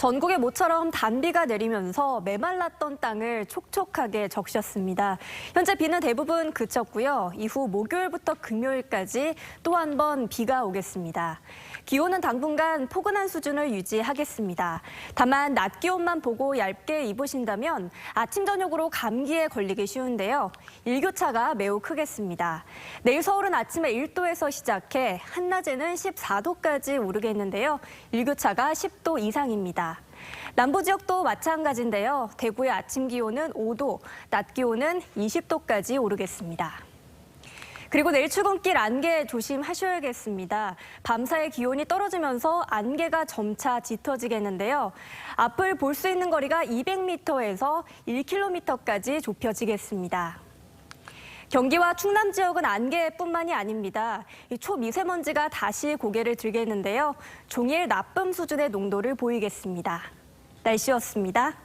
전국에 모처럼 단비가 내리면서 메말랐던 땅을 촉촉하게 적셨습니다. 현재 비는 대부분 그쳤고요. 이후 목요일부터 금요일까지 또 한 번 비가 오겠습니다. 기온은 당분간 포근한 수준을 유지하겠습니다. 다만 낮 기온만 보고 얇게 입으신다면 아침 저녁으로 감기에 걸리기 쉬운데요. 일교차가 매우 크겠습니다. 내일 서울은 아침에 1도에서 시작해 한낮에는 14도까지 오르겠는데요. 일교차가 10도 이상입니다. 남부 지역도 마찬가지인데요. 대구의 아침 기온은 5도, 낮 기온은 20도까지 오르겠습니다. 그리고 내일 출근길 안개 조심하셔야겠습니다. 밤사이 기온이 떨어지면서 안개가 점차 짙어지겠는데요. 앞을 볼 수 있는 거리가 200m에서 1km까지 좁혀지겠습니다. 경기와 충남 지역은 안개뿐만이 아닙니다. 이 초미세먼지가 다시 고개를 들겠는데요. 종일 나쁨 수준의 농도를 보이겠습니다. 날씨였습니다.